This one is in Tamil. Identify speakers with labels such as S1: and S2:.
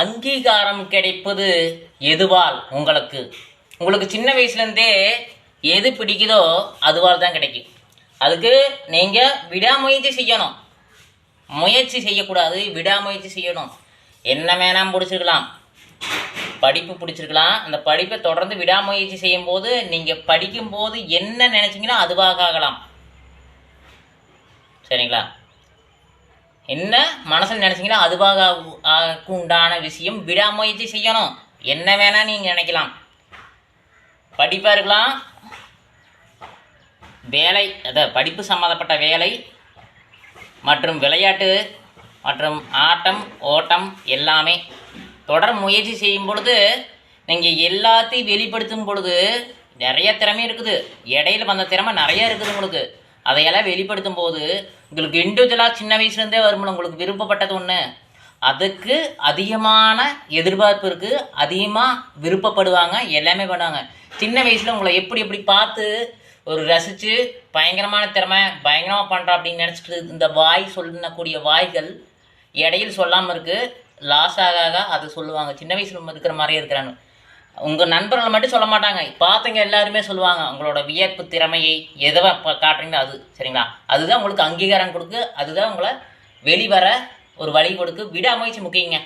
S1: அங்கீகாரம் கிடைப்பது எதுவால் உங்களுக்கு? உங்களுக்கு சின்ன வயசுலேருந்தே எது பிடிக்குதோ அதுவால் தான் கிடைக்கும். அதுக்கு நீங்கள் விடாமுயற்சி செய்யணும். முயற்சி செய்யக்கூடாது விடாமுயற்சி செய்யணும். என்ன வேணாம் பிடிச்சிருக்கலாம். படிப்பு பிடிச்சிருக்கலாம். அந்த படிப்பை தொடர்ந்து விடாமுயற்சி செய்யும்போது நீங்கள் படிக்கும்போது என்ன நினச்சிங்கன்னா அதுவாக ஆகலாம். சரிங்களா? என்ன மனசில் நினச்சிங்கன்னா அதுவாக உண்டான விஷயம் விடாமுயற்சி செய்யணும். என்ன வேணால் நீங்கள் நினைக்கலாம். படிப்பாக இருக்கலாம். வேலை அதாவது படிப்பு சம்மந்தப்பட்ட வேலை மற்றும் விளையாட்டு மற்றும் ஆட்டம் ஓட்டம் எல்லாமே தொடர் முயற்சி செய்யும் பொழுது நீங்கள் எல்லாத்தையும் வெளிப்படுத்தும் பொழுது நிறைய திறமை இருக்குது. இடையில வந்த திறமை நிறையா இருக்குது உங்களுக்கு. அதையெல்லாம் வெளிப்படுத்தும் போது உங்களுக்கு இண்டிவிஜுவலாக சின்ன வயசுலேருந்தே வரும்ல உங்களுக்கு விருப்பப்பட்டது ஒன்று அதுக்கு அதிகமான எதிர்பார்ப்பு இருக்குது அதிகமாக விருப்பப்படுவாங்க எல்லாமே பண்ணுவாங்க. சின்ன வயசில் உங்களை எப்படி எப்படி பார்த்து ஒரு ரசித்து பயங்கரமான திறமை பயங்கரமாக பண்ணுறா அப்படின்னு நினச்சிட்டு இந்த வாய் சொல்லக்கூடிய வாய்கள் இடையில் சொல்லாமல் இருக்குது லாஸ் ஆக ஆக அது சொல்லுவாங்க. சின்ன வயசில் இருக்கிற மாதிரியே இருக்கிறாங்க. உங்கள் நண்பர்கள் மட்டும் சொல்ல மாட்டாங்க. பார்த்தவங்க எல்லாருமே சொல்லுவாங்க உங்களோட வியர்ப்பு திறமையை எதை இப்போ காட்டுறீங்களோ அது சரிங்களா? அதுதான் உங்களுக்கு அங்கீகாரம் கொடுக்கு அதுதான் உங்களை வெளிவர ஒரு வழி கொடுக்கு. விடாமுயற்சி முக்கியங்க.